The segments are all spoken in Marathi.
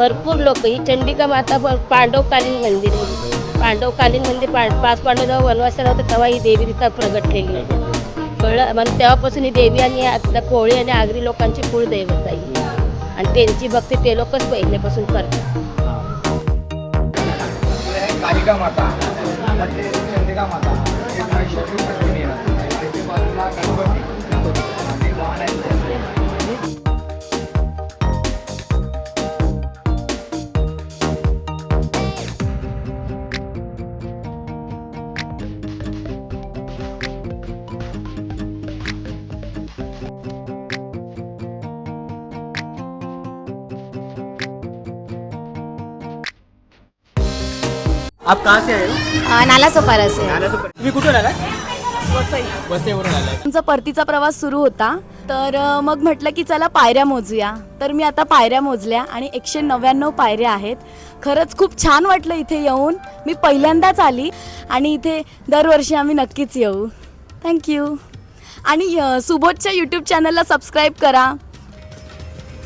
भरपूर लोक ही चंडिका माता पांडवकालीन मंदिर आहे पांडवकालीन मंदिर पा पाच पांडव जेव्हा वनवासाला होते तेव्हा ही देवी तिथं प्रगटलेली आहे कळलं? म्हणजे तेव्हापासून ही देवी आणि आपल्या कोळी आणि आगरी लोकांची कुळदैवत आहे. आणि त्यांची भक्ती ते लोकच पहिल्यापासून करतात. कालिका माता चंडिका माता आप कहाँ से आए हो? नाला सोपारा से. नाला से तुम्ही कुठून आला वसईवरून आलाय आमचा परतीचा प्रवास सुरू होता. तर अ, मग म्हटलं की चला पायऱ्या मोजूया. तर मी आता पायऱ्या मोजल्या आणि एकशे नव्याण्णव पायऱ्या आहेत. खरंच खूप छान वाटलं इथे येऊन. मी पहिल्यांदाच आली आणि इथे दरवर्षी आम्ही नक्कीच येऊ. थँक्यू आणि अ, सुबोधच्या यूट्यूब चॅनलला सबस्क्राईब करा.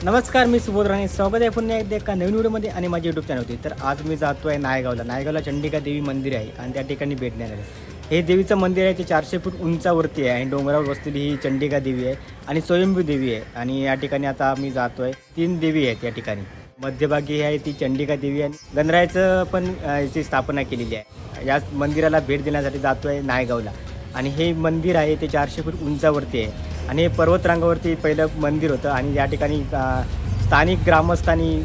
नमस्कार मी सुबोध राणे. स्वागत आहे पुन्हा एकदा एका नवीन व्हिडिओमध्ये आणि माझ्या यूट्यूब चॅनलवरती तर आज मी जातो आहे नायगावला. नायगावला चंडिका देवी मंदिर आहे आणि त्या ठिकाणी भेट देणार आहे. हे देवीचं मंदिर आहे ते चारशे फूट उंचावरती आहे आणि डोंगरावर बसलेली ही चंडिका देवी आहे आणि स्वयंभू देवी आहे. आणि या ठिकाणी आता मी जातो आहे तीन देवी आहेत या ठिकाणी. मध्यभागी आहे ती चंडिका देवी आणि गणरायाचं पण याची स्थापना केलेली आहे. या मंदिराला भेट देण्यासाठी जातो आहे नायगावला. आणि हे मंदिर आहे ते चारशे फूट उंचावरती आहे. आणि हे पर्वतरांगावरती पहिलं मंदिर होतं आणि या ठिकाणी स्थानिक ग्रामस्थांनी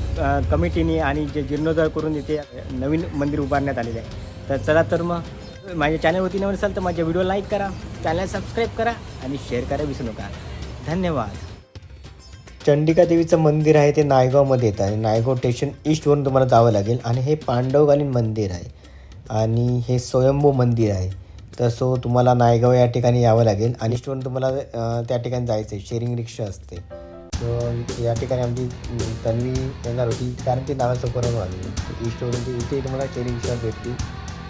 कमिटीने आणि जे जीर्णोद्धार करून इथे नवीन मंदिर उभारण्यात आलेलं आहे. तर चला तर मग माझ्या चॅनलवरती नवीन असाल तर माझ्या व्हिडिओ लाईक करा चॅनल सबस्क्राईब करा आणि शेअर करा विसरू नका. धन्यवाद. चंडिका देवीचं मंदिर आहे ते नायगावमध्ये येतं आणि नायगाव स्टेशन ईस्टवरून तुम्हाला जावं लागेल आणि हे पांडवकालीन मंदिर आहे. आणि हे स्वयंभू मंदिर आहे. तर सो तुम्हाला नायगाव या ठिकाणी यावं लागेल. आणि स्टोन तुम्हाला त्या ठिकाणी जायचं आहे शेअरिंग रिक्षा असते. सो या ठिकाणी आमची तन्वी येणार होती. कारण ती नावाचं करून आली. इस्टवरून ती इथे तुम्हाला शेअरिंग रिक्षा भेटतील.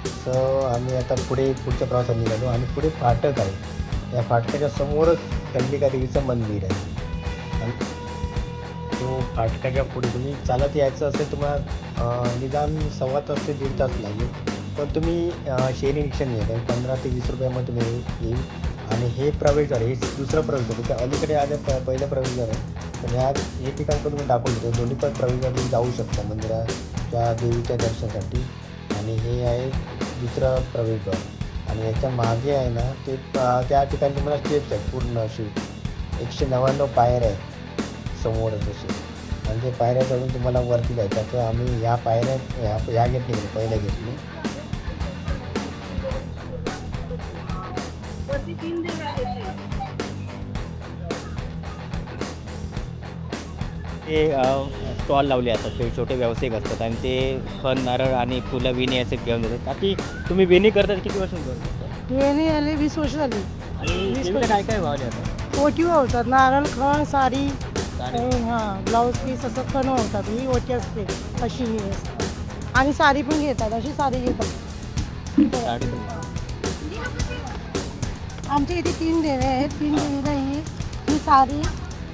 सो आम्ही आता पुढे पुढच्या प्रवासात निघालो. आणि पुढे फाटक आहे. या फाटकाच्या समोरच चंडिका देवीचं मंदिर आहे. आणि तो फाटकाच्या पुढे तुम्ही चालत यायचं असेल तुम्हाला निदान सव्वा तास ते दीड तास लागेल. पण तुम्ही शेअरिंग रिक्षाने येत पंधरा ते वीस रुपयामध्ये तुम्ही येईल आणि हे प्रवेशद्वार हे दुसरं प्रवेशद्वार त्या अलीकडे आज पहिलं प्रवेशद्वार आहे पण ह्या हे ठिकाण पण तुम्ही दाखवून देतो. दोन्ही पण प्रवेशद्वार तुम्ही जाऊ शकता मंदिराच्या देवीच्या दर्शनासाठी. आणि हे आहे दुसरं प्रवेशद्वार आणि याच्या मागे आहे ना ते त्या ठिकाणी तुम्हाला स्टेप्स आहेत. पूर्ण अशी एकशे नव्याण्णव पायर आहेत. समोरच असे. आणि ते पायऱ्या चढून तुम्हाला वरती जायचं तर आम्ही ह्या पायऱ्या ह्या ह्या घेतली पहिल्या घेतली ते स्टॉल लावले असतात ते छोटे व्यावसायिक असतात आणि ते फन नारळ आणि फुलं विणी असे घेऊन देतात बाकी तुम्ही वेणी करतात किती वर्ष करतात वेणी आली वीस वर्ष झाली. आणि देवीला काय काय वावले आता ओटी वावतात नारळ खण साडी हां ब्लाऊज पीस असं खण वावतात ही ओटी असते अशी ही असते. आणि साडी पण घेतात अशी साडी घेतात. साडी आमच्या इथे तीन देवे आहेत. तीन देवीला ही ही साडी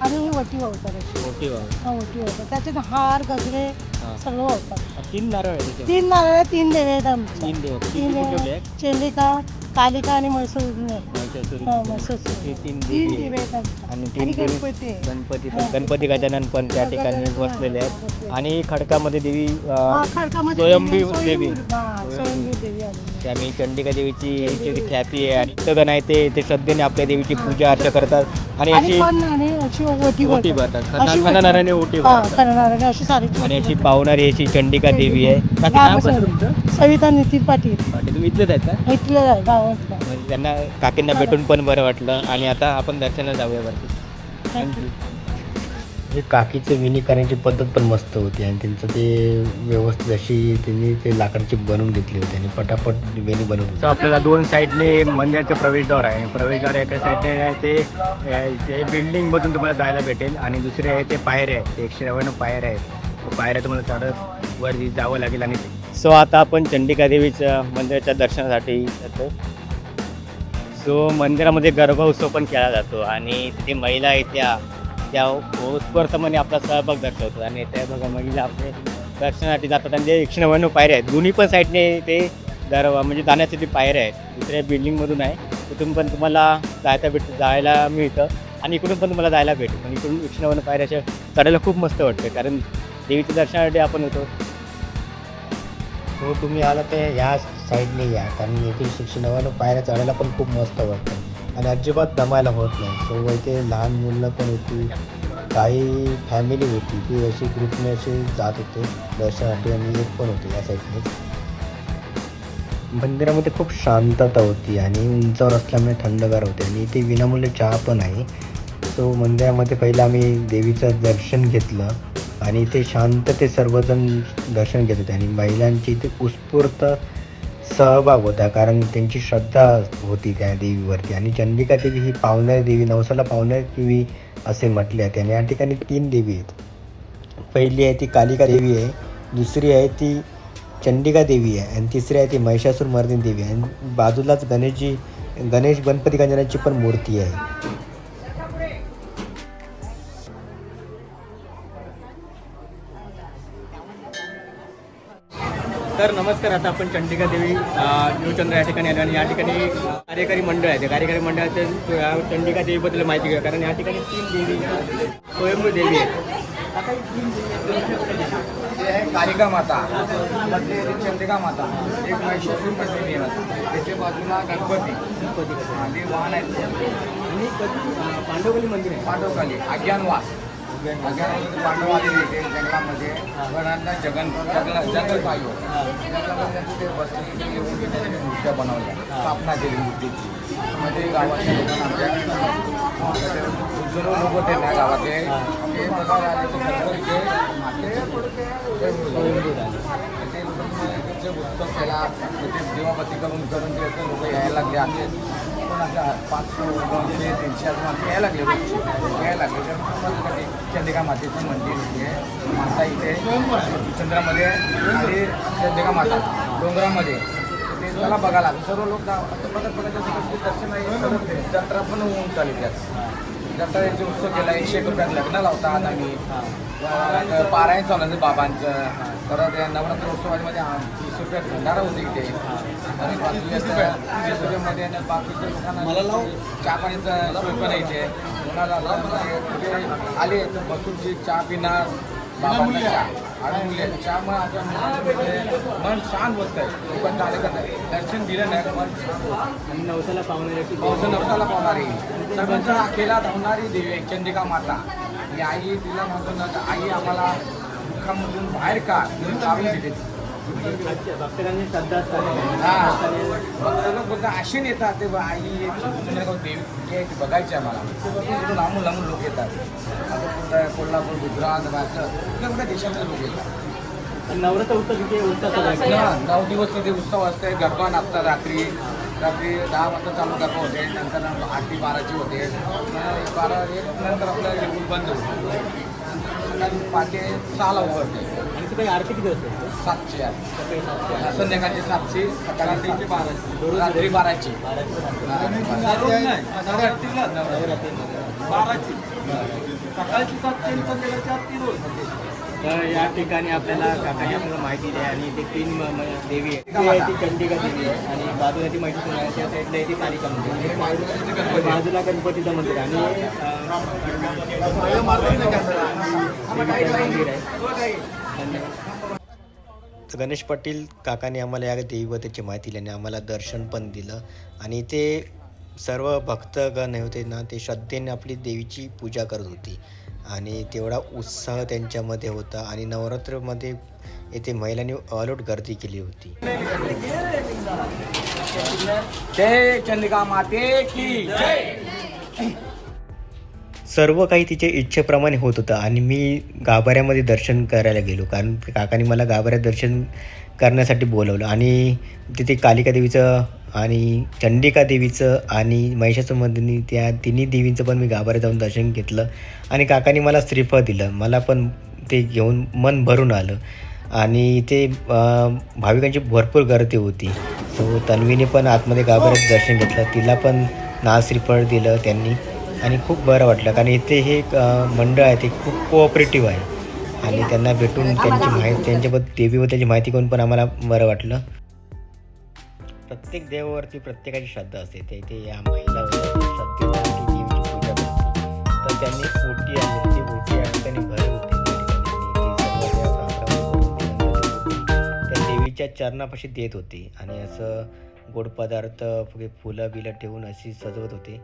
आणि ही ओटी वावतात अशी मोठी हा ओटी वावतात त्याच्यात हार गजरे हां. सगळं वावतात तीन नारळ आहे. तीन नारळ तीन देवे आहेत आमच्या. तीन देव. किती तीन देवे आहेत? चंडिका कालिका आणि म्हैसूर. हा हे तीन देवी. आणि आणि तीन देवी गणपती. गणपती. पण. गणपती गजानन पण त्या ठिकाणी बसलेले आहेत. आणि खडकामध्ये देवी अं, स्वयंभू देवी. ते आम्ही चंडिका देवीची जी ख्याती आहे. आणि भक्तगण आहे ते ते श्रद्धेने आपल्या देवीची पूजा अर्चा करतात. आणि अशी ओटी भरतात. अशी ओटी हा भरतात. करणाऱ्याने अशी साडी आणि अशी पावणारी अशी चंडिका देवी आहे. बाकी नाव कसं तुमचं? सविता नितीन पाटील. तुम्ही इथलेच आहेत का? इथलं आहे गावातलं. म्हणजे त्यांना काकींना भेटून पण बरं वाटलं आणि आता आपण दर्शनाला जाऊया वरती. थँक्यू हे काकीचं विणी करण्याची पद्धत पण मस्त होती आणि त्यांचं ते व्यवस्थित अशी त्यांनी ते लाकडाची बनवून घेतली होती आणि पटापट वेणी बनवून तर आपल्याला दोन साईडने मंदिराचं प्रवेशद्वार आहे. प्रवेशद्वार एका साईडने आहे ते अ, ते बिल्डिंगमधून तुम्हाला जायला भेटेल आणि दुसरे आहे ते पायऱ्या आहेत. ते एकशे नव्याण्णव पायऱ्या आहेत. पायऱ्या तुम्हाला चढत वरती जावं लागेल आणि सो आता आपण चंडिका देवीच्या मंदिराच्या दर्शनासाठी जातो सो मंदिरामध्ये गर्भोत्सव पण केला जातो आणि तिथे महिला आहेत त्या त्या उत्स्फूर्तपणे आपला सहभाग दर्शवतो आणि त्या बघा महिला आपले दर्शनासाठी जातात आणि ते एकशे नव्याण्णव पायऱ्या आहेत दोन्ही पण साईडने ते दर म्हणजे जाण्यासाठी पायऱ्या आहेत दुसऱ्या बिल्डिंगमधून आहे तिथून पण तुम्हाला जायला भेट जायला मिळतं आणि इकडून पण तुम्हाला जायला भेटतं. पण इकडून एकशे नव्याण्णव पायऱ्याच्या चढायला खूप मस्त वाटतं कारण देवीच्या दर्शनासाठी आपण होतो हो तुम्ही आला ते ह्या साईडने या. कारण येथील शिक्षण नव्यानं पायऱ्या चढायला पण खूप मस्त वाटतं. आणि अजिबात दमायला होत नाही. सो इथे लहान मुलं पण होती. काही फॅमिली होती. ती अशी ग्रुपने असे जात होते. दर्शनासाठी आणि एक पण होते या साईडने मंदिरामध्ये खूप शांतता होती आणि उंचावर असल्यामुळे थंडगार होते. आणि इथे विनामूल्य चहा पण आहे. सो मंदिरामध्ये पहिलं आम्ही देवीचं दर्शन घेतलं. आणि ते शांतते सर्वजण दर्शन घेत होते. आणि महिलांची इथे उत्स्फूर्त सहभाग होता कारण त्यांची श्रद्धा होती त्या देवीवरती. आणि चंडिका देवी ही पावणारी देवी नवसाला पावणारी देवी असे म्हटले आहे आणि या ठिकाणी तीन देवी आहेत. पहिली आहे ती कालिका देवी आहे दुसरी आहे ती चंडिका देवी आहे आणि तिसरी आहे ती महिषासूर मर्दिनी देवी आहे. आणि बाजूलाच गणेशजी गणेश गणपती गंजनाची पण मूर्ती आहे. तर नमस्कार. आता आपण चंडिका देवी न्यूचंद्र या ठिकाणी आलो आणि या ठिकाणी कार्यकारी मंडळ आहे. त्या कार्यकारी मंडळाचे या चंडिका देवीबद्दल माहिती घेऊया कारण या ठिकाणी तीन देवी स्वयंभू देवी ही देवी ते आहे कालिका माता मधली आहे ती चंडिका माता एक महिषासूर मर्दिनी आहे त्याच्या बाजूला गणपती. आणि वाहन आहेत. आणि पांडवली मंदिर आहे. पांडवकाली अज्ञानवास अज्ञानवास पांडव आलेले जंगलामध्ये वरांना जगन जंगल जंगल पाहिजे जंगलामध्ये ते बसले येऊन तिथे मूर्त्या बनवल्या स्थापना केली मूर्तीची मध्ये गावाचे लोकांना आमच्या लोक होते ना गावातले ते बघायला आले ते माते स्वयंभू उत्सव केला तर ते देवापती करून करून ते असं लोक यायला लागले आले पण असं पाचशे दोनशे तीनशे असं असे यायला लागले यायला लागले तर समजलं चंद्रिका मातेचं मंदिर इथे माता इथे चंद्रामध्ये आणि चंद्रिका माता डोंगरामध्ये. ते त्याला बघायला सर्व लोक असं बघत बघत असं दर्शन आहे जत्रा पण होऊन चालेल त्यात जत्रा यांचे उत्सव केला एकशे एक रुपयात लग्न लावतात आम्ही. पारायण चालू आहे बाबांचं. परत नवरात्र उत्सवामध्ये तीस रुपयात भंडारा होते इथे. आणि तीस रुपयामध्ये बाकीच्या लोकांना मला लावून चहा पाण्याचं सोय पण इथे कोणाला आले तर बसून जे चहा पिणार बाबांना चहा. मग असं म्हणजे मन शांत होत आहे लोकांचं आले दर्शन दिलं नाही. मन शांत होतं आणि नवसाला पावणाऱ्याची पावसा नवसाला पावणारी. सर्वांचा अखेला धावणारी देवी चंडिका माता. ही आई तिला म्हणतो ना आई आम्हाला दुःखामधून बाहेर का म्हणून काढून देते भक्तांनी लोक बोलतात आशेन येतात ते बा आई देवी बघायचे आहे आम्हाला तिथून लांबून लांबून लोक येतात आता कुठं कोल्हापूर गुजरात असं कुठल्या कुठल्या लोक येतात नवरात्र उत्सव तिथे उत्सव ना नऊ दिवस तिथे उत्सव असते गरबा नाचतात रात्री रात्री दहा वाजता चालू गरबा होते नंतर आरती बाराची होते बारा एक नंतर आपलं बंद होते. सकाळी पहाटे सहाला उघडते. आणि काही आरती किती असते सातची आहे. संध्याकाळची सातची सकाळची बाराची रात्री बाराची बाराची सकाळची आणि संध्याकाळची तीन होते तर या ठिकाणी आपल्याला काकाने आपल्याला माहिती द्या आणि ते तीन देवी आहे ती चंडिका देवी आहे आणि बाजूला ती माहिती त्या साईडला ती कालिका मंदिर. बाजूला गणपतीचं मंदिर आणि मंदिर आहे. गणेश पाटील काकाने आम्हाला या देवतेची माहिती दिली आणि आम्हाला दर्शन पण दिलं. आणि ते सर्व भक्तगण होते ना ते श्रद्धेने आपली देवीची पूजा करत होती. आणि तेवढा उत्साह त्यांच्यामध्ये होता आणि नवरात्रमध्ये येथे महिलांनी अलोट गर्दी केली होती. जय चंद्रिका माते की जय! सर्व काही तिच्या इच्छेप्रमाणे होत होतं. आणि मी गाभाऱ्यामध्ये दर्शन करायला गेलो. कारण काकाने मला गाभाऱ्यात दर्शन करण्यासाठी बोलवलं. आणि तिथे कालिका देवीचं आणि चंडिका देवीचं आणि महिषासुमर्दिनी त्या तिन्ही देवींचं पण मी गाभाऱ्यात जाऊन दर्शन घेतलं. आणि काकाने मला श्रीफळ दिलं. मला पण ते घेऊन मन भरून आलं. आणि ते भाविकांची भरपूर गर्दी होती. सो तन्वीने पण आतमध्ये गाभाऱ्यात दर्शन घेतलं. तिला पण नाश्रीफळ दिलं त्यांनी. आणि खूप बरं वाटलं कारण इथे हे एक मंडळ आहे ते खूप कोऑपरेटिव्ह आहे. आणि त्यांना भेटून त्यांची माहिती त्यांच्याबद्दल देवीबद्दलची माहिती करून पण आम्हाला बरं वाटलं. प्रत्येक देवावरती प्रत्येकाची श्रद्धा असते. ते इथे या महिला देवीची पूजा करते तर त्यांनी मोठी आणली ती आणि त्यांनी घर त्या देवीच्या चरणापाशी देत होती. आणि असं गोड पदार्थ फुलं बिलं ठेवून अशी सजवत होती.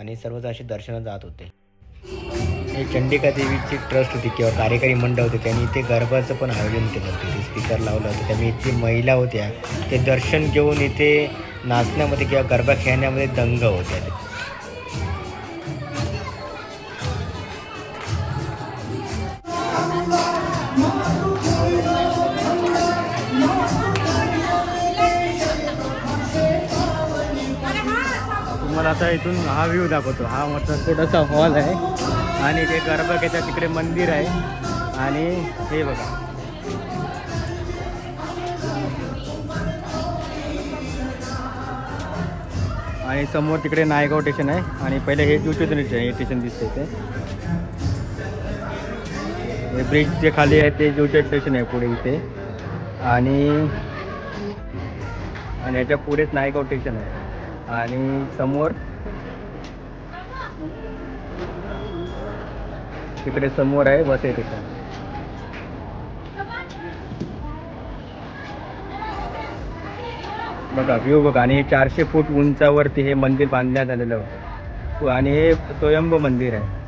आणि सर्वजण असे दर्शन जात होते. हे चंडिका देवीची ट्रस्ट होती किंवा कार्यकारी मंडळ होते. त्यांनी इथे गरबाचं पण आयोजन केलं होतं. ते स्पीकर लावलं होतं. त्यामुळे इथली महिला होत्या. ते दर्शन घेऊन इथे नाचण्यामध्ये किंवा गरबा खेळण्यामध्ये दंग होत्या. तुम्हाला आता इथून हा व्ह्यू दाखवतो. हा मोठा छोटासा हॉल आहे. आणि ते गरबाकेच्या तिकडे मंदिर आहे. आणि हे बघा. आणि समोर तिकडे नायगाव स्टेशन आहे. आणि पहिले हे जुचे स्टेशन हे स्टेशन दिसतं इथे हे ब्रिजचे खाली आहे ते जुचे स्टेशन आहे पुढे इथे. आणि आणि याच्या पुढेच नायगाव स्टेशन आहे. आणि समोर? तिकडे समोर आहे वसई स्टेशन बघा व्ह्यू बघा आणि हे चारशे फूट उंचावरती हे मंदिर बांधण्यात आलेलं आणि हे स्वयंभ मंदिर आहे.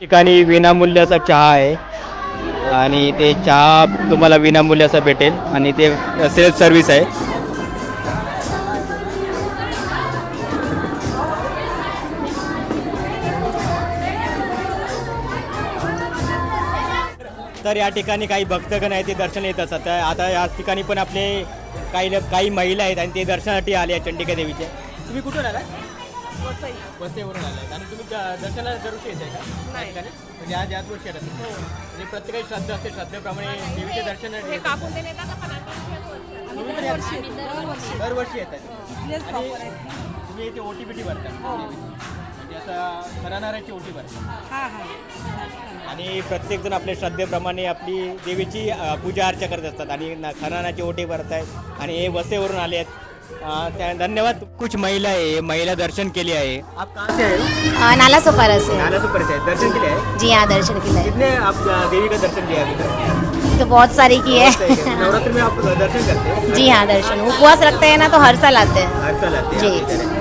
ठिकाणी विनामूल्याचा चहा आहे. आणि ते चहा तुम्हाला विनामूल्याचा भेटेल. आणि ते सेल्फ सर्व्हिस आहे. तर या ठिकाणी काही भक्तगण आहेत ते दर्शन येत असतात. तर आता या ठिकाणी पण आपले काही काही महिला आहेत आणि ते दर्शनासाठी आले आहेत चंडिका देवीचे. तुम्ही कुठून आला वसईवरून आलाय. आणि तुम्ही द- दर्शनाला दरवर्षी येत आहे का? नाही. म्हणजे आज याच वर्षी येतात म्हणजे प्रत्येकाची श्रद्धा असते. श्रद्धेप्रमाणे देवीचे दर्शन तुम्ही पण या- दरवर्षी येतात आणि तुम्ही इथे ओटी बिटी भरता. म्हणजे असं खरानाराची ओटी भरता. आणि प्रत्येकजण आपल्या श्रद्धेप्रमाणे आपली देवीची अ, पूजा अर्चा करत असतात. आणि खरानाची ओटी भरत आहेत आणि हे वसेवरून आले आहेत धन्यवाद. कुछ महिला आहे महिला दर्शन केली आहे. आप कहाँ से आए आ, नाला सोपारा से. नाला सुपर से दर्शन के लिए आए? जी हाँ दर्शन के लिए कितने आप देवी का दर्शन किया अभी? तो बहुत सारी की है. नवरात्र में आप दर्शन करते हैं? जी हाँ दर्शन. उपवास रखते हैं ना तो हर साल आते हैं. हर साल आते हैं? जी।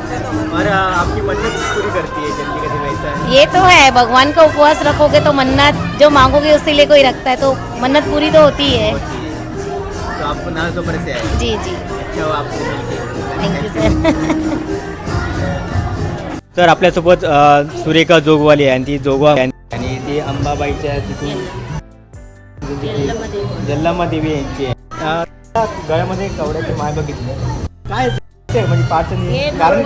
और आपकी मन्नत पूरी करती है का देवी ऐसा है ये तो है भगवान का उपवास रखोगे तो मन्नत जो मांगोगे उसी लिए कोई रखता है तो मन्नत पूरी तो होती है। तो आप नाला सुपर से आए? जी जी. यू सर तर आपल्यासोबत सुरेखा जोगवाली आहे आणि ती जोगवा आणि ती अंबाबाईच्या तिथून जल्लामा देवी यांची आहे. गळ्यामध्ये कवड्याची माय बघितली. काय म्हणजे पाच हे कारण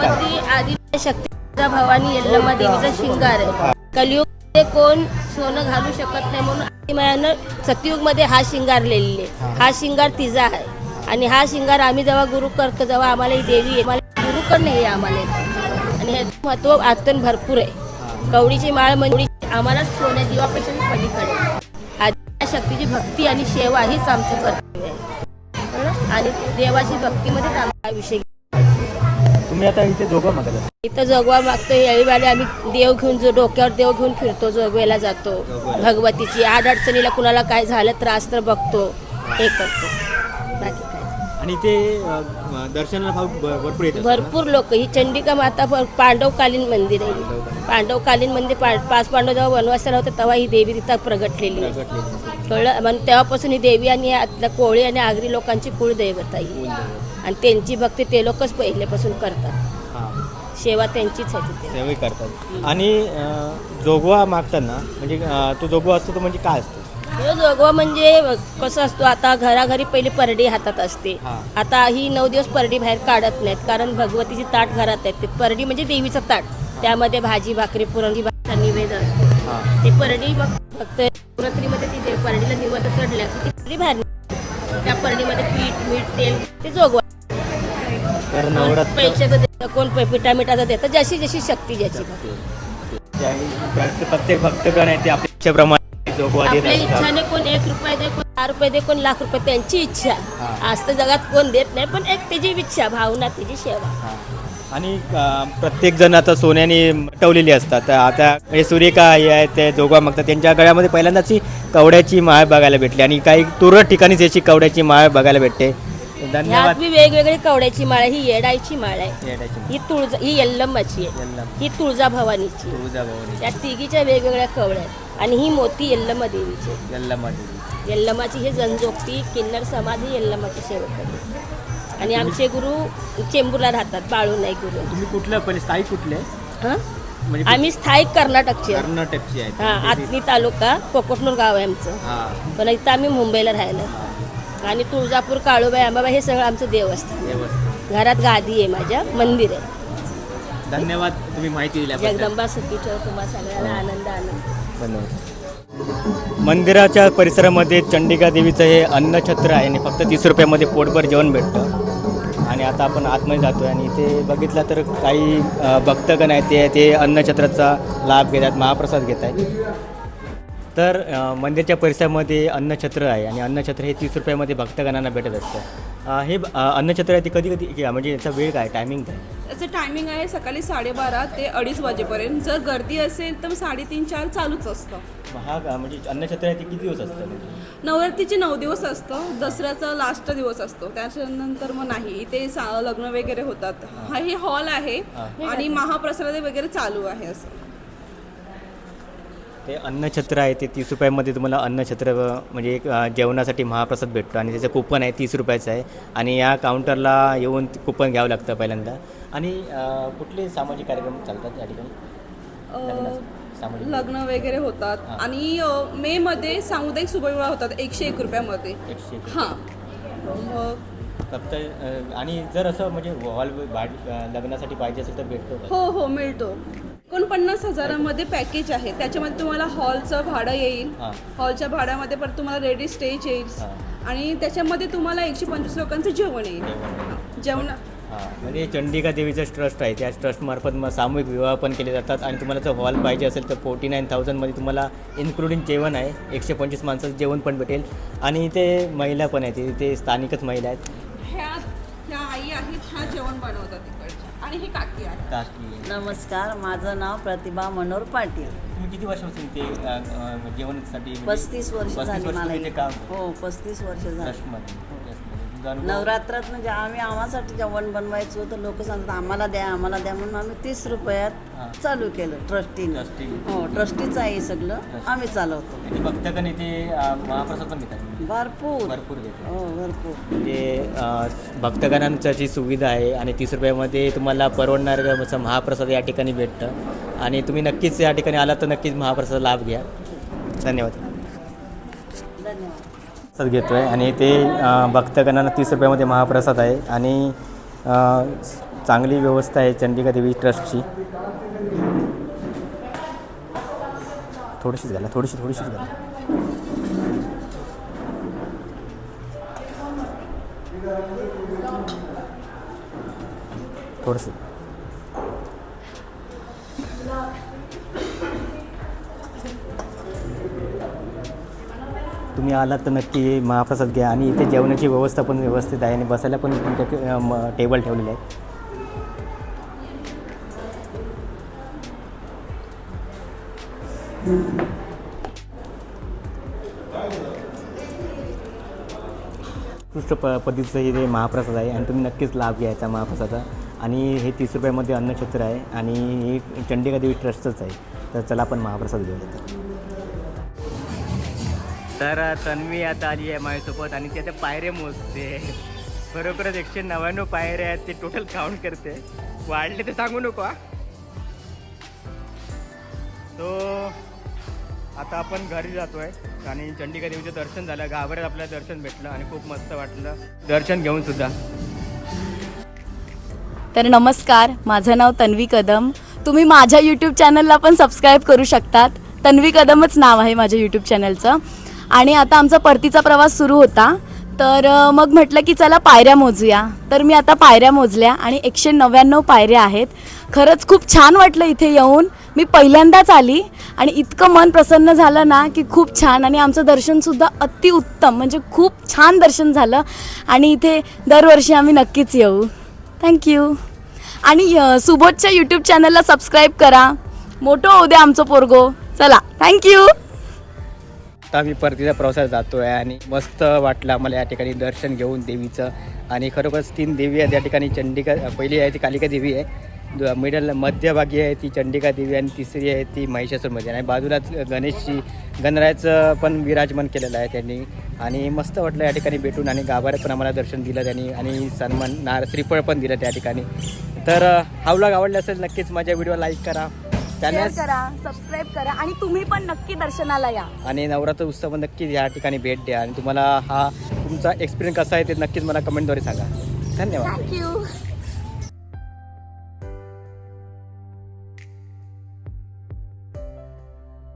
शक्तीचा भवानी यल्लम्मा देवीचा शिंगार आहे. कलियुग कोण सोनं घालू शकत नाही म्हणून आदिमायानं सतयुगमध्ये हा शिंगार लिहिलेले हा शिंगार तिचा आहे. आणि हा शिंगार आम्ही जेव्हा गुरु करतो जेव्हा आम्हाला ही देवी आहे मला गुरुकडनं हे आम्हाला येतं. आणि हे महत्त्व आतन भरपूर आहे. कवडीची माळ म्हणजे आम्हाला सोन्या जीवापेक्षा पलीकडे. आदित्य शक्तीची भक्ती आणि सेवा हीच आमचं कर्तव्य आहे? आणि देवाची भक्तीमध्येच आमचा विषय तुम्ही आता इथे दोघं मागत. इथं जोगवा मागतो येळीवाले आम्ही देव घेऊन जो डोक्यावर देव घेऊन फिरतो जोगवेला जातो. भगवतीची आड अडचणीला कुणाला काय झालं त्रास तर बघतो. हे करतो. बाकी आणि ते दर्शनाला भाव भरपूर येतात. भरपूर लोक. ही चंडिका माता पांडवकालीन मंदिर आहे. पांडवकालीन. मंदिर पा पाच पांडव जेव्हा वनवासाला होते तेव्हा ही देवी तिथं प्रगटलेली कळलं? मग तेव्हापासून ही देवी आणि आतल्या कोळी आणि आगरी लोकांची कुळदैवत आहे. आणि त्यांची भक्ती ते लोकच पहिल्यापासून करतात. सेवा त्यांचीच आहे सेवाही करतात. आणि जोगवा मागताना म्हणजे तो जोगवा असतो तो म्हणजे काय असतो? जोगवा म्हणजे कसं असतो आता घराघरी पहिली परडी हातात असते. आता ही नऊ दिवस परडी बाहेर काढत नाहीत कारण भगवतीची ताट घरात आहेत. ते परडी म्हणजे देवीचं ताट. त्यामध्ये भाजी भाकरी पुरणगी भाजीचा निवेद असतो ते परडी मग फक्त नवरात्रीमध्ये ती दे- परडीला निवत चढल्या की परडी बाहेर. त्या परडीमध्ये पीठ मीठ तेल ते जोगवा. पैशाचं देतं कोण पिठा मिठाचं देतं जशी जशी शक्ती ज्याची. ज्या- प्रत्येक भक्तगण आहे ते आपल्या इच्छेप्रमाणे जोगवा देत आपल्या इच्छाने कोण एक रुपये दे कोण दहा रुपये दे कोण लाख रुपये त्यांची इच्छा. आज तर जगात कोण देत नाही पण एक त्याची इच्छा भावना त्याची सेवा. आणि प्रत्येक जण आता सोन्याने मटवलेली असतात आता हे सूर्यका हे आहेत ते जोगवा मागतात त्यांच्या गळ्यामध्ये पहिल्यांदाच ही कवड्याची माळ बघायला भेटली आणि काही तुरळक ठिकाणीच याची कवड्याची माळ बघायला भेटते ह्यात धन्यवाद बी वेगवेगळी कवड्याची माळ आहे. ही येडायची माळ आहे येण्याची माळ. ही तुळजा ही यल्लम्माची आहे यल्लम. ही तुळजा भवानीची. तुळजाभवानी या तिघीच्या वेगवेगळ्या कवड्या आहेत आणि ही मोती यल्लम्मा देवीची आहे. यल्लमादेवी. यल्लमाची हे जनजोगती किन्नर समाज ही यल्लमाची सेवा करते आणि आमचे गुरु चेंबूरला राहतात बाळू नाईक गुरु. तुम्ही कुठलं पहिले स्थायी कुठले? हं? म्हणजे आम्ही स्थायिक कर्नाटकचे. कर्नाटकची आहेत. हा आतनी तालुका कोकटनूर गाव आहे आमचं. हां. पण इथं आम्ही मुंबईला राहिलो. आणि तुळजापूर काळूबाई अंबाबाई हे सगळं आमचं देवस्थान. घरात गादी आहे माझ्या मंदिर आहे. धन्यवाद तुम्ही माहिती दिल्याबद्दल. जगदंबा सुखी ठेव तुम्हा सगळ्यांना आनंद आनंद. धन्यवाद. मंदिराच्या परिसरामध्ये चंडिका देवीचं हे अन्नछत्र आहे आणि फक्त तीस रुपयामध्ये पोटभर जेवण भेटतं. आणि आता आपण आतमध्ये जातो आणि इथे बघितलं तर काही भक्तगण आहेत ते ते अन्नछत्राचा लाभ घेतात महाप्रसाद घेत आहेत. तर मंदिरच्या परिसरामध्ये अन्नछत्र आहे आणि अन्नछत्र हे तीस रुपयामध्ये भक्तगणांना भेटत असतं. हे अन्नछत्र आहे ते कधी कधी म्हणजे याचा वेळ काय? टायमिंग काय? त्याचं टायमिंग आहे सकाळी साडेबारा ते अडीच वाजेपर्यंत. जर गर्दी असेल तर साडेतीन चार चालूच असतं. हा म्हणजे अन्नछत्र आहे ते किती दिवस असतं? नवरात्रीचे नऊ दिवस असतं. दसऱ्याचा लास्ट दिवस असतो. त्याच्यानंतर मग नाही. इथे सा लग्न वगैरे होतात. हा हे हॉल आहे आणि महाप्रसाद वगैरे चालू आहे असं. ते अन्नछत्र आहे ते तीस रुपयामध्ये तुम्हाला अन्नछत्र म्हणजे एक जेवणासाठी महाप्रसाद भेटतो आणि त्याचं कुपन आहे तीस रुपयाचं आहे. आणि या काउंटरला येऊन कुपन घ्यावं लागतं पहिल्यांदा. आणि कुठले सामाजिक कार्यक्रम चालतात या ठिकाणी? लग्न वगैरे होतात. आणि मे मध्ये सामुदायिक शुभविवाह होतात एकशे एक रुपयामध्ये. हां. मग फक्त आणि जर असं म्हणजे हॉल लग्नासाठी पाहिजे असेल तर भेटतो? हो हो मिळतो. एकोणपन्नास हजारामध्ये पॅकेज आहे. त्याच्यामध्ये तुम्हाला हॉलचं भाडं येईल. हॉलच्या भाड्यामध्ये परत तुम्हाला रेडी स्टेज येईल. आणि त्याच्यामध्ये तुम्हाला एकशे पंचवीस लोकांचं जेवण येईल. जेवण. म्हणजे चंडिका देवीचं ट्रस्ट आहे. त्या ट्रस्टमार्फत मग सामूहिक विवाह पण केले जातात. आणि तुम्हाला जर हॉल पाहिजे असेल तर फोर्टी नाईन थाउजंडमध्ये तुम्हाला इन्क्लुडिंग जेवण आहे. एकशे पंचवीस माणसाचं जेवण पण भेटेल. आणि इथे महिला पण आहेत. इथे स्थानिकच महिला आहेत. ह्या ह्या आई आहेत ह्या जेवण बनवतात तिकडच्या आणि ही काकी आहे. काकी. नमस्कार माझं नाव प्रतिभा मनोहर पाटील. तुम्ही किती वर्षापासून अ, अ, जेवणासाठी? म्हणजे पस्तीस वर्ष पस्तीस झाली वर्ष मला तुम्ही इथे. इथे. काम हो पस्तीस वर्ष झाली. नवरात्रात म्हणजे आम्ही आम्हासाठी जेवण बनवायचो तर लोक सांगतात आम्हाला द्या आम्हाला द्या. म्हणून आम्ही तीस हां. रुपयात चालू केलं ट्रस्टीने. ट्रस्टी हो ट्रस्टीचं आहे हे सगळं. आम्ही चालवतो. आणि भक्तगण इथे अ, महाप्रसाद पण घेतात भरपूर. भरपूर घेतात हो भरपूर. म्हणजे भक्तगणांची सुविधा आहे आणि तीस रुपयामध्ये तुम्हाला परवडणार असं महाप्रसाद या ठिकाणी भेटतं. आणि तुम्ही नक्कीच या ठिकाणी आलात तर नक्कीच महाप्रसाद लाभ घ्या. धन्यवाद. धन्यवाद. प्रसाद घेतो आहे आणि ते भक्तगणांना तीस रुपयामध्ये महाप्रसाद आहे आणि चांगली व्यवस्था आहे चंडिका देवी ट्रस्टची. थोडीशीच घाला थोडीशी थोडीशीच घाला. थोडंसं. तुम्ही आलात तर नक्की महाप्रसाद घ्या आणि इथे जेवणाची व्यवस्था पण व्यवस्थित आहे आणि बसायला पण तुमच्या म- टेबल ठेवलेले आहेत. उत्कृष्ट प पद्धतीचं हे महाप्रसाद आहे आणि तुम्ही नक्कीच लाभ घ्यायचा महाप्रसादा आणि हे तीस रुपयामध्ये अन्नक्षेत्र आहे आणि हे चंडिका देवी ट्रस्टच आहे. तर चला आपण महाप्रसाद घेऊया तर तन्वी आता आली आहे माझ्यासोबत आणि ती आता पायरे मोजते. खरोखरच एकशे नव्याण्णव पायऱ्या आहेत ते टोटल काउंट करते. वाढले तर सांगू नको तो आता आपण घरी जातोय आणि चंडिका देवीचं दर्शन झालं. गाभाऱ्यात आपल्याला दर्शन भेटलं आणि खूप मस्त वाटलं. दर्शन घेऊन सुद्धा. तर नमस्कार माझं नाव तन्वी कदम. तुम्ही माझ्या यूट्यूब चॅनलला पण सबस्क्राईब करू शकतात. तन्वी कदमच नाव आहे माझ्या यूट्यूब चॅनलचं आणि आता आमचा परतीचा प्रवास सुरू होता. तर मग म्हटलं की चला पायऱ्या मोजूया. तर मी आता पायऱ्या मोजल्या आणि एकशे नव्याण्णव पायऱ्या आहेत. खरंच खूप छान वाटलं इथे येऊन. मी पहिल्यांदाच आली आणि इतकं मन प्रसन्न झालं ना की खूप छान. आणि आमचं दर्शनसुद्धा अतिउत्तम म्हणजे खूप छान दर्शन झालं. आणि इथे दरवर्षी आम्ही नक्कीच येऊ. थँक्यू आणि सुबोधच्या यूट्यूब चॅनलला सबस्क्राईब करा. मोठं होऊ द्या आमचं पोरगो. चला. थँक्यू आता आम्ही परतीच्या प्रवासात जातो आहे आणि मस्त वाटलं आम्हाला या ठिकाणी दर्शन घेऊन देवीचं. आणि खरोखरच तीन देवी आहेत या ठिकाणी. चंडिका पहिली आहे ती कालिका देवी आहे. मिडल मध्यभागी आहे ती चंडिका देवी आणि तिसरी आहे ती महिषासूरमध्ये आणि बाजूलाच गणेशची गणरायाचं पण विराजमान केलेलं आहे त्यांनी. आणि मस्त वाटलं या ठिकाणी भेटून आणि गाभाऱ्यात पण आम्हाला दर्शन दिलं त्यांनी आणि सन्मान नार श्रीफळ पण दिलं त्या ठिकाणी. तर हा व्लॉग आवडला असेल नक्कीच माझ्या व्हिडिओ लाईक करा. शेअर चॅनल करा सबस्क्राईब करा आणि तुम्ही पण नक्की दर्शनाला या. आणि नवरात्र उत्सव नक्कीच या ठिकाणी भेट द्या. आणि तुम्हाला हा तुमचा एक्सपिरियन्स कसा आहे ते नक्कीच मला कमेंटद्वारे सांगा. धन्यवाद. थँक्यू